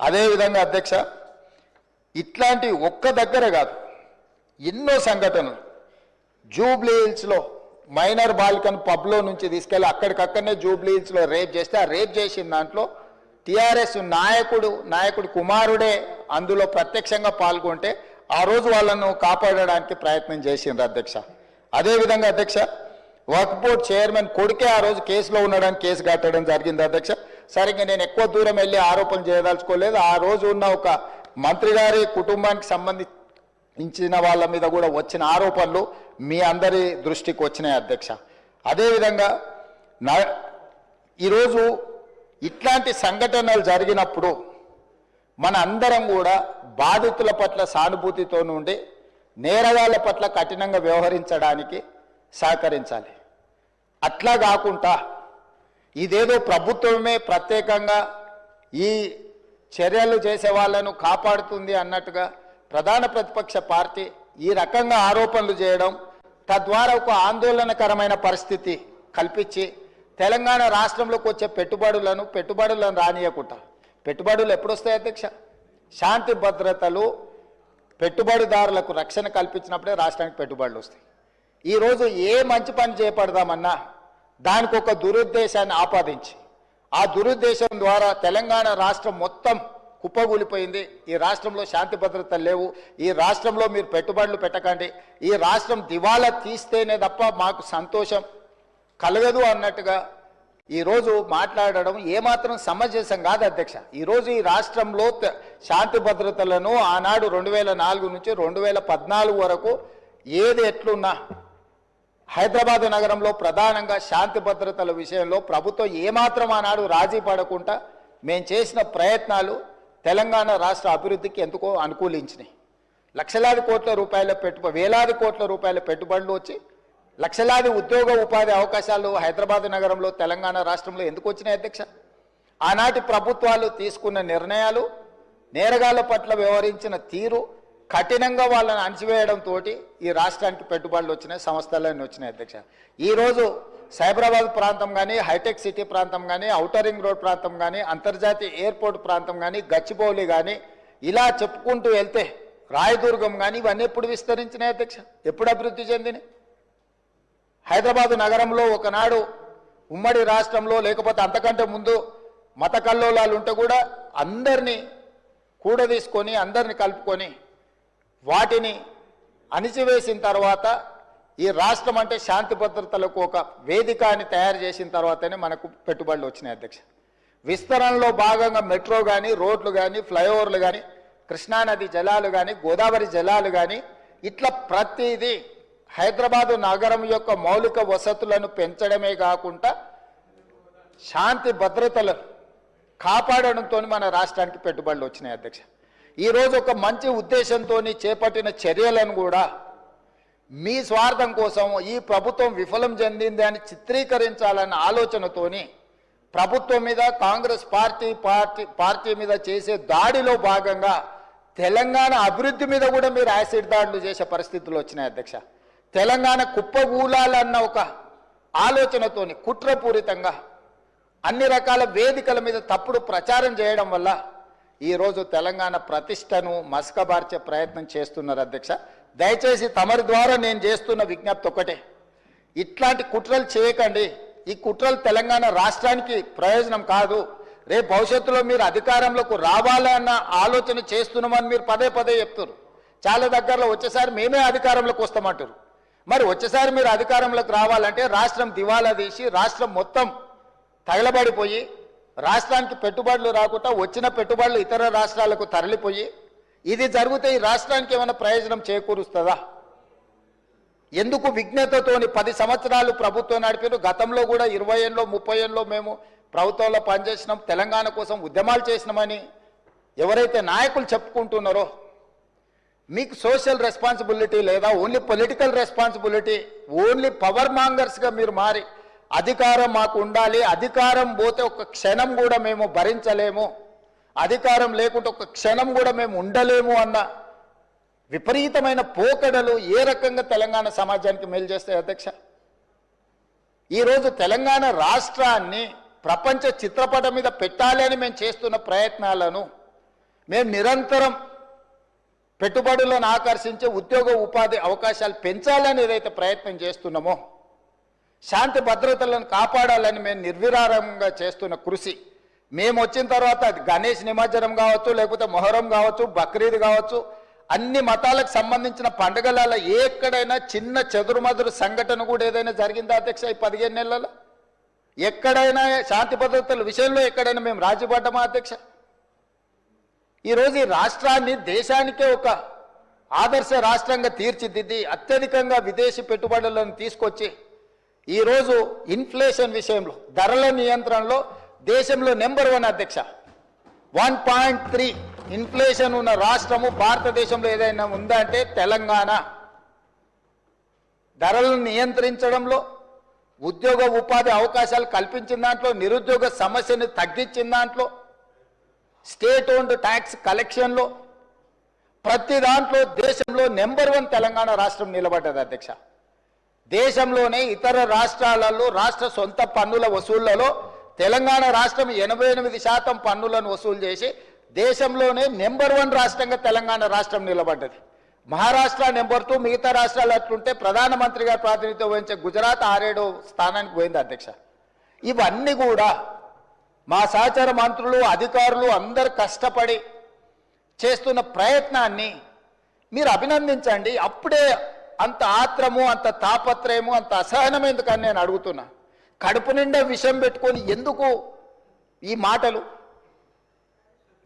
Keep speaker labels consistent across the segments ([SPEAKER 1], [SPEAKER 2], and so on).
[SPEAKER 1] అదేవిధంగా అధ్యక్ష ఇట్లాంటి ఒక్క దగ్గర కాదు ఎన్నో సంఘటనలు. జూబ్లీ హిల్స్లో మైనర్ బాలికను పబ్లో నుంచి తీసుకెళ్ళి అక్కడికక్కడనే జూబ్లీ హిల్స్లో రేప్ చేస్తే ఆ రేప్ చేసిన దాంట్లో టీఆర్ఎస్ నాయకుడు నాయకుడు కుమారుడే అందులో ప్రత్యక్షంగా పాల్గొంటే ఆ రోజు వాళ్ళను కాపాడడానికి ప్రయత్నం చేసింది అధ్యక్ష. అదేవిధంగా అధ్యక్ష వర్క్ బోర్డ్ చైర్మన్ కొడుకే ఆ రోజు కేసులో ఉండడానికి కేసు కట్టడం జరిగింది అధ్యక్ష. సరిగ్గా నేను ఎక్కువ దూరం వెళ్ళి ఆరోపణలు చేయదలుచుకోలేదు. ఆ రోజు ఉన్న ఒక మంత్రి గారి కుటుంబానికి సంబంధించిన వాళ్ళ మీద కూడా వచ్చిన ఆరోపణలు మీ అందరి దృష్టికి వచ్చినాయి అధ్యక్ష. అదేవిధంగా నా ఈరోజు ఇట్లాంటి సంఘటనలు జరిగినప్పుడు మన అందరం కూడా బాధితుల పట్ల సానుభూతితో నుండి నేరగాళ్ళ పట్ల కఠినంగా వ్యవహరించడానికి సహకరించాలి. అట్లా కాకుండా ఇదేదో ప్రభుత్వమే ప్రత్యేకంగా ఈ చర్యలు చేసే వాళ్ళను కాపాడుతుంది అన్నట్టుగా ప్రధాన ప్రతిపక్ష పార్టీ ఈ రకంగా ఆరోపణలు చేయడం తద్వారా ఒక ఆందోళనకరమైన పరిస్థితి కల్పించి తెలంగాణ రాష్ట్రంలోకి వచ్చే పెట్టుబడులను పెట్టుబడులను రానియకుండా. పెట్టుబడులు ఎప్పుడొస్తాయి అధ్యక్ష? శాంతి భద్రతలు పెట్టుబడిదారులకు రక్షణ కల్పించినప్పుడే రాష్ట్రానికి పెట్టుబడులు వస్తాయి ఈరోజు ఏ మంచి పని చేపడదామన్నా దానికి ఒక దురుద్దేశాన్ని ఆపాదించి ఆ దురుద్దేశం ద్వారా తెలంగాణ రాష్ట్రం మొత్తం కుప్పగూలిపోయింది. ఈ రాష్ట్రంలో శాంతి భద్రతలు లేవు. ఈ రాష్ట్రంలో మీరు పెట్టుబడులు పెట్టకండి. ఈ రాష్ట్రం దివాలా తీస్తేనే తప్ప మాకు సంతోషం కలగదు అన్నట్టుగా ఈరోజు మాట్లాడడం ఏమాత్రం సమంజసం కాదు అధ్యక్ష. ఈరోజు ఈ రాష్ట్రంలో శాంతి భద్రతలను ఆనాడు రెండు వేల నాలుగు నుంచి రెండు వేల పద్నాలుగు వరకు ఏది ఎట్లున్నా హైదరాబాద్ నగరంలో ప్రధానంగా శాంతి భద్రతల విషయంలో ప్రభుత్వం ఏమాత్రం ఆనాడు రాజీ పడకుండా మేము చేసిన ప్రయత్నాలు తెలంగాణ రాష్ట్ర అభివృద్ధికి ఎందుకో అనుకూలించినాయి. లక్షలాది కోట్ల రూపాయల పెట్టు వేలాది కోట్ల రూపాయల పెట్టుబడులు వచ్చి లక్షలాది ఉద్యోగ ఉపాధి అవకాశాలు హైదరాబాద్ నగరంలో తెలంగాణ రాష్ట్రంలో ఎందుకు వచ్చినాయి అధ్యక్ష? ఆనాటి ప్రభుత్వాలు తీసుకున్న నిర్ణయాలు నేరగాళ్ళ పట్ల వ్యవహరించిన తీరు కఠినంగా వాళ్ళని అణచివేయడంతో ఈ రాష్ట్రానికి పెట్టుబడులు వచ్చినాయి సంస్థలన్నీ వచ్చినాయి అధ్యక్ష. ఈరోజు సైబరాబాద్ ప్రాంతం కానీ హైటెక్ సిటీ ప్రాంతం కానీ ఔటరింగ్ రోడ్ ప్రాంతం కానీ అంతర్జాతీయ ఎయిర్పోర్ట్ ప్రాంతం కానీ గచ్చిబౌలి కానీ ఇలా చెప్పుకుంటూ వెళ్తే రాయదుర్గం కానీ ఇవన్నీ ఎప్పుడు విస్తరించినాయి అధ్యక్ష? ఎప్పుడు అభివృద్ధి చెందినాయి? హైదరాబాదు నగరంలో ఒకనాడు ఉమ్మడి రాష్ట్రంలో లేకపోతే అంతకంటే ముందు మత కల్లోలాలు ఉంటే కూడా అందరినీ కూడదీసుకొని అందరిని కలుపుకొని వాటిని అణిచివేసిన తర్వాత ఈ రాష్ట్రం అంటే శాంతి భద్రతలకు ఒక వేదికని తయారు చేసిన తర్వాతనే మనకు పెట్టుబడులు వచ్చినాయి అధ్యక్ష. విస్తరణలో భాగంగా మెట్రో కానీ రోడ్లు కానీ ఫ్లైఓవర్లు కానీ కృష్ణానది జలాలు కానీ గోదావరి జలాలు కానీ ఇట్లా ప్రతిదీ హైదరాబాదు నగరం యొక్క మౌలిక వసతులను పెంచడమే కాకుండా శాంతి భద్రతలు కాపాడడంతో మన రాష్ట్రానికి పెట్టుబడులు వచ్చినాయి అధ్యక్ష. ఈరోజు ఒక మంచి ఉద్దేశంతో చేపట్టిన చర్యలను కూడా మీ స్వార్థం కోసం ఈ ప్రభుత్వం విఫలం చెందింది అని చిత్రీకరించాలన్న ఆలోచనతోని ప్రభుత్వం మీద కాంగ్రెస్ పార్టీ పార్టీ పార్టీ మీద చేసే దాడిలో భాగంగా తెలంగాణ అభివృద్ధి మీద కూడా మీరు యాసిడ్ దాడులు చేసే పరిస్థితులు వచ్చినాయి అధ్యక్ష. తెలంగాణ కుప్పగూలాలన్న ఒక ఆలోచనతోని కుట్రపూరితంగా అన్ని రకాల వేదికల మీద తప్పుడు ప్రచారం చేయడం వల్ల ఈరోజు తెలంగాణ ప్రతిష్టను మసకబార్చే ప్రయత్నం చేస్తున్నారు అధ్యక్ష. దయచేసి తమరి ద్వారా నేను చేస్తున్న విజ్ఞప్తి ఒకటే. ఇట్లాంటి కుట్రలు చేయకండి. ఈ కుట్రలు తెలంగాణ రాష్ట్రానికి ప్రయోజనం కాదు. రేపు భవిష్యత్తులో మీరు అధికారంలోకి రావాలన్న ఆలోచన చేస్తున్నామని మీరు పదే పదే చెప్తారు చాలా దగ్గరలో వచ్చేసారి మేమే అధికారంలోకి వస్తామంటారు. మరి వచ్చేసారి మీరు అధికారంలోకి రావాలంటే రాష్ట్రం దివాలా తీసి రాష్ట్రం మొత్తం తగలబడిపోయి రాష్ట్రానికి పెట్టుబడులు రాకుండా వచ్చిన పెట్టుబడులు ఇతర రాష్ట్రాలకు తరలిపోయి ఇది జరిగితే ఈ రాష్ట్రానికి ఏమైనా ప్రయోజనం చేకూరుస్తుందా? ఎందుకు విఘ్నతతోని పది సంవత్సరాలు ప్రభుత్వం నడిపారు? గతంలో కూడా ఇరవై ఏళ్ళలో ముప్పై ఏళ్ళలో మేము ప్రభుత్వంలో పనిచేసినాం తెలంగాణ కోసం ఉద్యమాలు చేసినామని ఎవరైతే నాయకులు చెప్పుకుంటున్నారో మీకు సోషల్ రెస్పాన్సిబిలిటీ లేదా only political responsibility only power మాంగర్స్గా మీరు మారి అధికారం మాకు ఉండాలి. అధికారం పోతే ఒక క్షణం కూడా మేము భరించలేము. అధికారం లేకుంటే ఒక క్షణం కూడా మేము ఉండలేము అన్న విపరీతమైన పోకడలు ఏ రకంగా తెలంగాణ సమాజానికి మేలు చేస్తాయి అధ్యక్ష? ఈరోజు తెలంగాణ రాష్ట్రాన్ని ప్రపంచ చిత్రపటం మీద పెట్టాలి అని మేము చేస్తున్న ప్రయత్నాలను మేము నిరంతరం పెట్టుబడులను ఆకర్షించే ఉద్యోగ ఉపాధి అవకాశాలు పెంచాలని ఏదైతే ప్రయత్నం చేస్తున్నామో శాంతి భద్రతలను కాపాడాలని మేము నిర్విరారంగా చేస్తున్న కృషి. మేము వచ్చిన తర్వాత గణేష్ నిమజ్జనం కావచ్చు లేకపోతే మొహరం కావచ్చు బక్రీద్ కావచ్చు అన్ని మతాలకు సంబంధించిన పండుగలలో ఎక్కడైనా చిన్న చెదురుమదురు సంఘటన కూడా ఏదైనా జరిగిందా అధ్యక్ష ఈ పదిహేను నెలల ఎక్కడైనా శాంతి భద్రతల విషయంలో ఎక్కడైనా మేము రాజీపడ్డమా అధ్యక్ష? ఈరోజు ఈ రాష్ట్రాన్ని దేశానికే ఒక ఆదర్శ రాష్ట్రంగా తీర్చిదిద్ది అత్యధికంగా విదేశీ పెట్టుబడులను తీసుకొచ్చి ఈరోజు ఇన్ఫ్లేషన్ విషయంలో ధరల నియంత్రణలో దేశంలో నెంబర్ వన్ అధ్యక్ష. వన్ పాయింట్ త్రీ ఇన్ఫ్లేషన్ ఉన్న రాష్ట్రము భారతదేశంలో ఏదైనా ఉందా అంటే తెలంగాణ. ధరలను నియంత్రించడంలో ఉద్యోగ ఉపాధి అవకాశాలు కల్పించిన దాంట్లో నిరుద్యోగ సమస్యను తగ్గించిన దాంట్లో స్టేట్ ఓన్డ్ ట్యాక్స్ కలెక్షన్లో ప్రతి దాంట్లో దేశంలో నెంబర్ వన్ తెలంగాణ రాష్ట్రం నిలబడ్డది అధ్యక్ష. దేశంలోనే ఇతర రాష్ట్రాలలో రాష్ట్ర సొంత పన్నుల వసూళ్ళలో తెలంగాణ రాష్ట్రం ఎనభై ఎనిమిది శాతం పన్నులను వసూలు చేసి దేశంలోనే నెంబర్ వన్ రాష్ట్రంగా తెలంగాణ రాష్ట్రం నిలబడ్డది. మహారాష్ట్ర నెంబర్ టూ మిగతా రాష్ట్రాలు అట్లుంటే ప్రధానమంత్రిగా ప్రాతినిధ్యం వహించే గుజరాత్ ఆరేడో స్థానానికి పోయింది అధ్యక్ష. ఇవన్నీ కూడా మా సహచార మంత్రులు అధికారులు అందరు కష్టపడి చేస్తున్న ప్రయత్నాన్ని మీరు అభినందించండి. అప్పుడే అంత ఆత్రము అంత తాపత్రయము అంత అసహనం ఎందుకని నేను అడుగుతున్నా? కడుపు నిండా విషం పెట్టుకొని ఎందుకు ఈ మాటలు?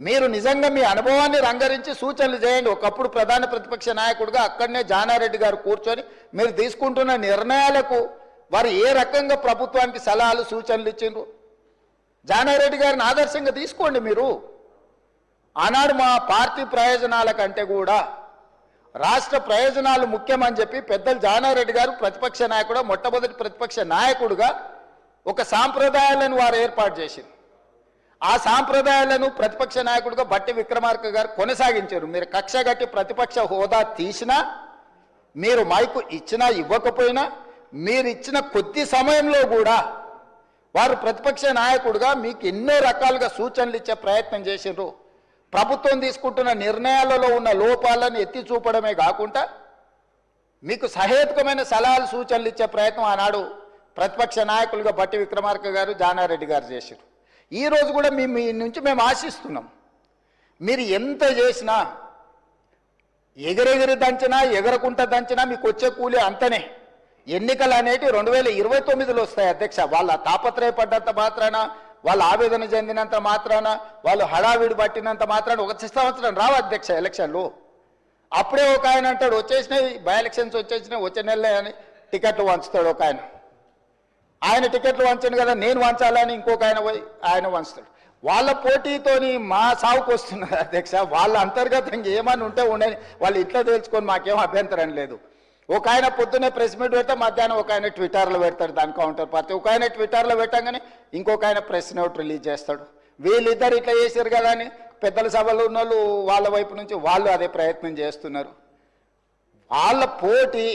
[SPEAKER 1] మీరు నిజంగా మీ అనుభవాన్ని రంగరించి సూచనలు చేయండి. ఒకప్పుడు ప్రధాన ప్రతిపక్ష నాయకుడిగా అక్కడనే జానారెడ్డి గారు కూర్చొని మీరు తీసుకుంటున్న నిర్ణయాలకు వారు ఏ రకంగా ప్రభుత్వానికి సలహాలు సూచనలు ఇచ్చిండ్రు? జానారెడ్డి గారిని ఆదర్శంగా తీసుకోండి మీరు. ఆనాడు మా పార్టీ ప్రయోజనాల కంటే కూడా రాష్ట్ర ప్రయోజనాలు ముఖ్యమని చెప్పి పెద్దలు జానారెడ్డి గారు ప్రతిపక్ష నాయకుడు మొట్టమొదటి ప్రతిపక్ష నాయకుడుగా ఒక సాంప్రదాయాలను వారు ఏర్పాటు చేసింది ఆ సాంప్రదాయాలను ప్రతిపక్ష నాయకుడుగా బట్టి విక్రమార్క గారు కొనసాగించారు. మీరు కక్ష గట్టి ప్రతిపక్ష హోదా తీసినా మీరు మైకు ఇచ్చినా ఇవ్వకపోయినా మీరు ఇచ్చిన కొద్ది సమయంలో కూడా వారు ప్రతిపక్ష నాయకుడుగా మీకు ఎన్నో రకాలుగా సూచనలు ఇచ్చే ప్రయత్నం చేసిండ్రు ప్రభుత్వం తీసుకుంటున్న నిర్ణయాలలో ఉన్న లోపాలను ఎత్తి చూపడమే కాకుండా మీకు సహేతుకమైన సలహాలు సూచనలు ఇచ్చే ప్రయత్నం ఆనాడు ప్రతిపక్ష నాయకులుగా బట్టి విక్రమార్క గారు జానారెడ్డి గారు చేశారు. ఈరోజు కూడా మీ మీ నుంచి మేము ఆశిస్తున్నాం. మీరు ఎంత చేసినా ఎగరెగిరి దంచినా ఎగరకుంట దంచినా మీకు వచ్చే కూలి అంతనే. ఎన్నికలు అనేటివి రెండు వేల ఇరవై తొమ్మిదిలో వస్తాయి అధ్యక్ష. వాళ్ళ తాపత్రయపడ్డంత మాత్రాన వాళ్ళు ఆవేదన చెందినంత మాత్రాన వాళ్ళు హడావిడి పట్టినంత మాత్రాన ఒక సంవత్సరం రావు అధ్యక్ష ఎలక్షన్లు. అప్పుడే ఒక ఆయన అంటాడు వచ్చేసినాయి బై ఎలక్షన్స్ వచ్చేసినాయి వచ్చే నెలలే అని టికెట్లు వంచుతాడు ఒక ఆయన. ఆయన టికెట్లు వంచాను కదా నేను వంచాలని ఇంకొక ఆయన పోయి ఆయన వంచుతాడు. వాళ్ళ పోటీతోని మా సాగుకు వస్తున్నారు అధ్యక్ష వాళ్ళ అంతర్గతంగా ఏమని ఉంటే ఉండని వాళ్ళు ఇట్లా తెలుసుకొని మాకేం అభ్యంతరం లేదు. ఒక ఆయన పొద్దున్నే ప్రెస్ మీట్ పెడితే మధ్యాహ్నం ఒక ఆయన ట్విట్టర్లో పెడతాడు దాని కౌంటర్ పార్టీ. ఒక ఆయన ట్విట్టర్లో పెట్టగానే ఇంకొక ఆయన ప్రెస్ నోట్ రిలీజ్ చేస్తాడు. వీళ్ళిద్దరు ఇట్లా చేశారు కదా అని పెద్దల సభలో ఉన్న వాళ్ళు వాళ్ళ వైపు నుంచి వాళ్ళు అదే ప్రయత్నం చేస్తున్నారు. వాళ్ళ పోటీ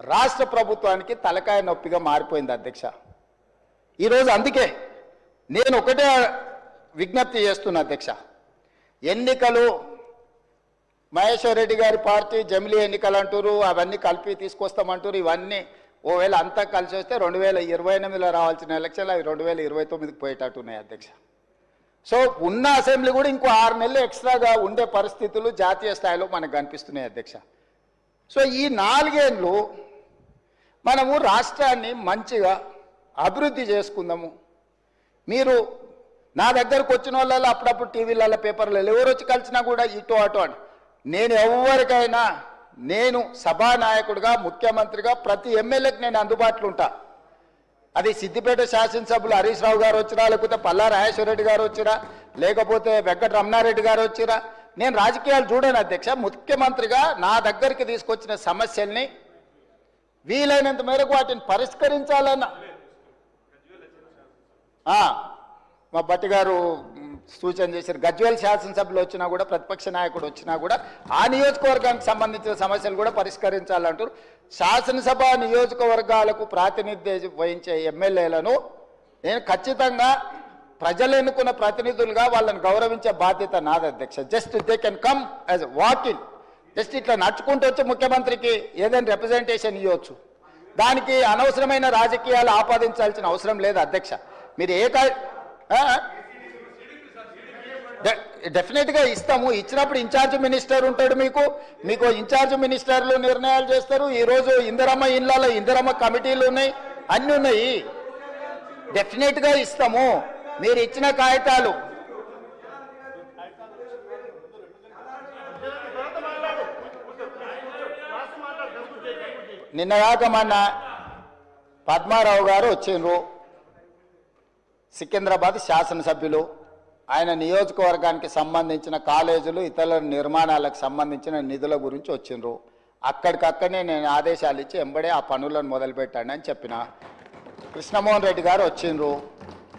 [SPEAKER 1] రాష్ట్ర ప్రభుత్వానికి తలకాయ నొప్పిగా మారిపోయింది అధ్యక్ష. ఈరోజు అందుకే నేను ఒకటే విజ్ఞప్తి చేస్తున్నా అధ్యక్ష. ఎన్నికలు మహేశ్వర్ రెడ్డి గారి పార్టీ జమిలీ ఎన్నికలు అంటారు అవన్నీ కలిపి తీసుకొస్తామంటారు ఇవన్నీ ఓవేళ అంతా కలిసి వస్తే రెండు వేల ఇరవై ఎనిమిదిలో రావాల్సిన ఎలక్షన్లు అవి రెండు వేల ఇరవై తొమ్మిదికి పోయేటట్టు ఉన్నాయి అధ్యక్ష. సో ఉన్న అసెంబ్లీ కూడా ఇంకో ఆరు నెలలు ఎక్స్ట్రాగా ఉండే పరిస్థితులు జాతీయ స్థాయిలో మనకు కనిపిస్తున్నాయి అధ్యక్ష. సో ఈ నాలుగేళ్ళు మనము రాష్ట్రాన్ని మంచిగా అభివృద్ధి చేసుకుందాము. మీరు నా దగ్గరకు వచ్చిన వాళ్ళలో అప్పుడప్పుడు టీవీలలో పేపర్లలో ఎవరు వచ్చి కలిసినా కూడా ఇటు అటు అని. నేను ఎవరికైనా నేను సభానాయకుడిగా ముఖ్యమంత్రిగా ప్రతి ఎమ్మెల్యేకి నేను అందుబాటులో ఉంటా. అది సిద్దిపేట శాసనసభ్యులు హరీష్ రావు గారు వచ్చిరా లేకపోతే పల్లా రాజేశ్వరరెడ్డి గారు వచ్చిరా లేకపోతే వెంకట రమణారెడ్డి గారు వచ్చిరా నేను రాజకీయాలు చూడను అధ్యక్ష. ముఖ్యమంత్రిగా నా దగ్గరికి తీసుకొచ్చిన సమస్యల్ని వీలైనంత మేరకు వాటిని పరిష్కరించాలన్న మా భట్టి గారు సూచన చేశారు. గజ్వేల్ శాసనసభలో వచ్చినా కూడా ప్రతిపక్ష నాయకుడు వచ్చినా కూడా ఆ నియోజకవర్గానికి సంబంధించిన సమస్యలు కూడా పరిష్కరించాలంటారు. శాసనసభ నియోజకవర్గాలకు ప్రాతినిధ్యం వహించే ఎమ్మెల్యేలను నేను ఖచ్చితంగా ప్రజలు ఎన్నుకున్న ప్రతినిధులుగా వాళ్ళని గౌరవించే బాధ్యత నాది అధ్యక్ష. Just they can come as walk just ఇట్లా నడుచుకుంటూ వచ్చి ముఖ్యమంత్రికి ఏదైనా రిప్రజెంటేషన్ ఇవ్వచ్చు దానికి అనవసరమైన రాజకీయాలు ఆపాదించాల్సిన అవసరం లేదు అధ్యక్ష. మీరు ఏ డెఫినెట్గా ఇస్తాము. ఇచ్చినప్పుడు ఇన్ఛార్జ్ మినిస్టర్ ఉంటాడు మీకు. మీకు ఇన్ఛార్జ్ మినిస్టర్లు నిర్ణయాలు చేస్తారు. ఈరోజు ఇందిరమ్మ ఇళ్ళలో ఇందిరమ్మ కమిటీలు ఉన్నాయి. అన్నీ ఉన్నాయి. డెఫినెట్గా ఇస్తాము. మీరు ఇచ్చిన కాగితాలు. నిన్న మొన్న పద్మారావు గారు వచ్చిండ్రు. సికింద్రాబాద్ శాసనసభ్యులు. ఆయన నియోజకవర్గానికి సంబంధించిన కాలేజీలు ఇతర నిర్మాణాలకు సంబంధించిన నిధుల గురించి వచ్చిండ్రు. అక్కడికక్కడనే నేను ఆదేశాలు ఇచ్చి ఎంబడే ఆ పనులను మొదలుపెట్టాను అని చెప్పిన. కృష్ణమోహన్ రెడ్డి గారు వచ్చిండ్రు.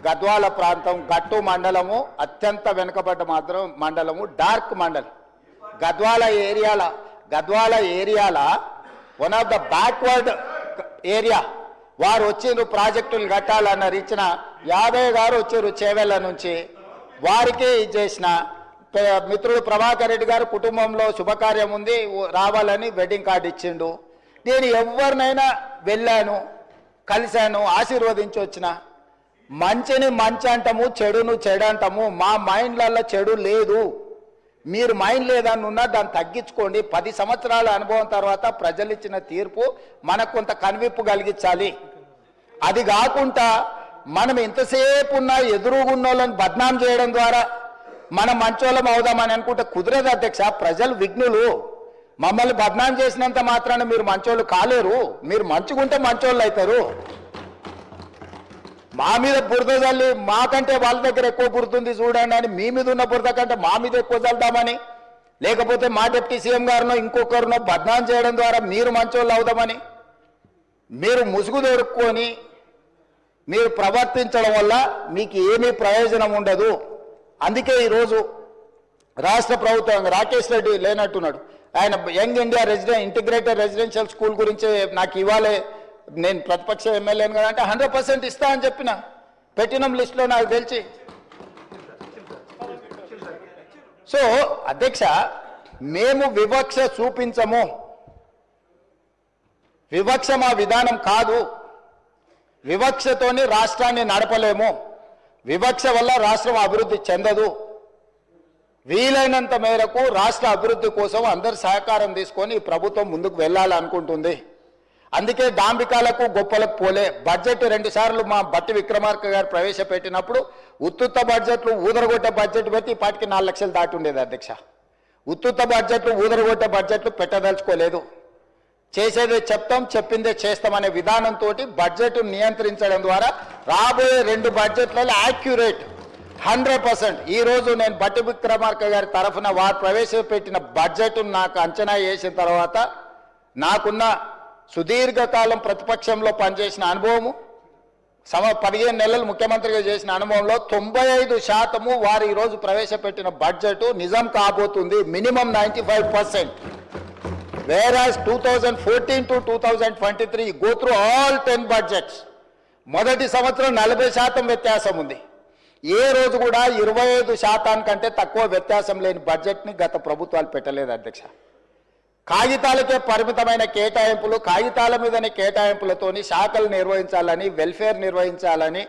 [SPEAKER 1] గద్వాల ప్రాంతం గట్టు మండలము అత్యంత వెనుకబడ్డ మాత్రం మండలము డార్క్ మండలం. గద్వాల ఏరియాల Gadwal ఏరియాల one of the backward area వారు వచ్చిండ్రు ప్రాజెక్టులు కట్టాలన్నారు ఇచ్చిన యాదయ్య గారు వచ్చారు చేవెళ్ళ నుంచి. వారికి చేసిన మిత్రుడు ప్రభాకర్ రెడ్డి గారు కుటుంబంలో శుభకార్యం ఉంది రావాలని వెడ్డింగ్ కార్డు ఇచ్చిండు. నేను ఎవరినైనా వెళ్ళాను కలిశాను ఆశీర్వదించి వచ్చిన మంచిని మంచి అంటాము చెడును చెడు అంటాము మా మైండ్లలో చెడు లేదు. మీరు మైండ్ లేదని ఉన్నా దాన్ని తగ్గించుకోండి. పది సంవత్సరాల అనుభవం తర్వాత ప్రజలు ఇచ్చిన తీర్పు మనకు కొంత కనువిప్పు కలిగించాలి. అది కాకుండా మనం ఎంతసేపు ఉన్నా ఎదురుగున్న వాళ్ళని బద్నాం చేయడం ద్వారా మనం మంచోళ్ళం అవుదామని అనుకుంటే కుదరదు అధ్యక్ష. ప్రజలు విఘ్నులు. మమ్మల్ని బద్నాం చేసినంత మాత్రాన మీరు మంచోళ్ళు కాలేరు. మీరు మంచుకుంటే మంచోళ్ళు అవుతారు మా మీద బురద చల్లి మాకంటే వాళ్ళ దగ్గర ఎక్కువ బురుతుంది చూడండి అని మీ మీద ఉన్న బురద కంటే మా మీద ఎక్కువ చల్దామని లేకపోతే మా డిప్యూటీ సీఎం గారినో ఇంకొకరినో బద్నాం చేయడం ద్వారా మీరు మంచోళ్ళు అవుదామని మీరు ముసుగు దొరుక్కొని మీరు ప్రవర్తించడం వల్ల మీకు ఏమీ ప్రయోజనం ఉండదు. అందుకే ఈరోజు రాష్ట్ర ప్రభుత్వం రాకేష్ రెడ్డి లేనట్టున్నాడు. ఆయన young India residential integrated residential school గురించి నాకు ఇవ్వాలి. నేను ప్రతిపక్ష ఎమ్మెల్యేను కదా అంటే హండ్రెడ్ పర్సెంట్ ఇస్తా అని చెప్పిన. పెట్టినం లిస్టులో నాకు తెలిసి. సో అధ్యక్ష మేము వివక్ష చూపించము. వివక్ష మా విధానం కాదు. వివక్షతోని రాష్ట్రాన్ని నడపలేము. వివక్ష వల్ల రాష్ట్రం అభివృద్ధి చెందదు. వీలైనంత మేరకు రాష్ట్ర అభివృద్ధి కోసం అందరి సహకారం తీసుకొని ప్రభుత్వం ముందుకు వెళ్ళాలనుకుంటుంది. అందుకే డాంబికాలకు గొప్పలకు పోలే. బడ్జెట్ రెండుసార్లు మా బట్టి విక్రమార్క గారు ప్రవేశపెట్టినప్పుడు ఉత్తుత్త బడ్జెట్లు ఊదరగొట్టే బడ్జెట్ పెట్టి ఇప్పటికి నాలుగు లక్షలు దాటి ఉండేది అధ్యక్ష. ఉత్తుత్త బడ్జెట్లు ఊదరగొట్టే బడ్జెట్లు పెట్టదలుచుకోలేదు. చేసేదే చెప్తాం చెప్పిందే చేస్తామనే విధానంతో బడ్జెట్ నియంత్రించడం ద్వారా రాబోయే రెండు బడ్జెట్లలో యాక్యురేట్ హండ్రెడ్ పర్సెంట్ ఈ రోజు నేను బట్టి విక్రమార్క గారి తరఫున వారు ప్రవేశపెట్టిన బడ్జెట్ నాకు అంచనా వేసిన తర్వాత నాకున్న సుదీర్ఘకాలం ప్రతిపక్షంలో పనిచేసిన అనుభవము సమ పదిహేను నెలలు ముఖ్యమంత్రిగా చేసిన అనుభవంలో తొంభై ఐదు శాతము వారు ఈరోజు ప్రవేశపెట్టిన బడ్జెట్ నిజం కాబోతుంది. Minimum ninety five percent average two thousand fourteen to two thousand twenty three go through all ten budgets మొదటి సంవత్సరం నలభై శాతం వ్యత్యాసం ఉంది. ఏ రోజు కూడా ఇరవై ఐదు శాతానికంటే తక్కువ వ్యత్యాసం లేని బడ్జెట్ని గత ప్రభుత్వాలు పెట్టలేదు అధ్యక్ష. కాగితాలకే పరిమితమైన కేటాయింపులు కాగితాల మీదనే కేటాయింపులతోని శాఖలు నిర్వహించాలని వెల్ఫేర్ నిర్వహించాలని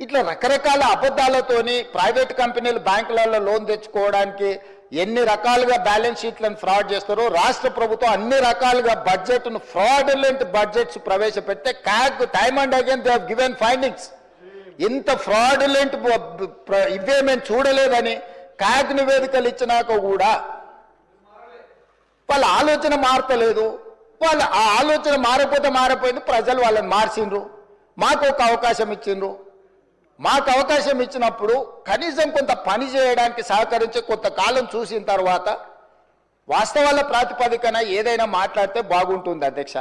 [SPEAKER 1] ఇట్లా రకరకాల అబద్ధాలతోని ప్రైవేట్ కంపెనీలు బ్యాంకులలో లోన్ తెచ్చుకోవడానికి ఎన్ని రకాలుగా బ్యాలెన్స్ షీట్లను ఫ్రాడ్ చేస్తారో రాష్ట్ర ప్రభుత్వం అన్ని రకాలుగా బడ్జెట్ను fraudulent budgets ప్రవేశపెడితే CAG time and again they given findings. ఇంత ఫ్రాడులెంట్ ఇవే మేము చూడలేదని క్యాక్ నివేదికలు ఇచ్చినాక కూడా వాళ్ళ ఆలోచన మారతలేదు. వాళ్ళ ఆ ఆలోచన మారకపోతే మారపోయింది ప్రజలు వాళ్ళని మార్చిండ్రు. మాకు ఒక అవకాశం ఇచ్చిండ్రు. మాకు అవకాశం ఇచ్చినప్పుడు కనీసం కొంత పని చేయడానికి సహకరించి కొంతకాలం చూసిన తర్వాత వాస్తవాల ప్రాతిపదికన ఏదైనా మాట్లాడితే బాగుంటుంది అధ్యక్ష.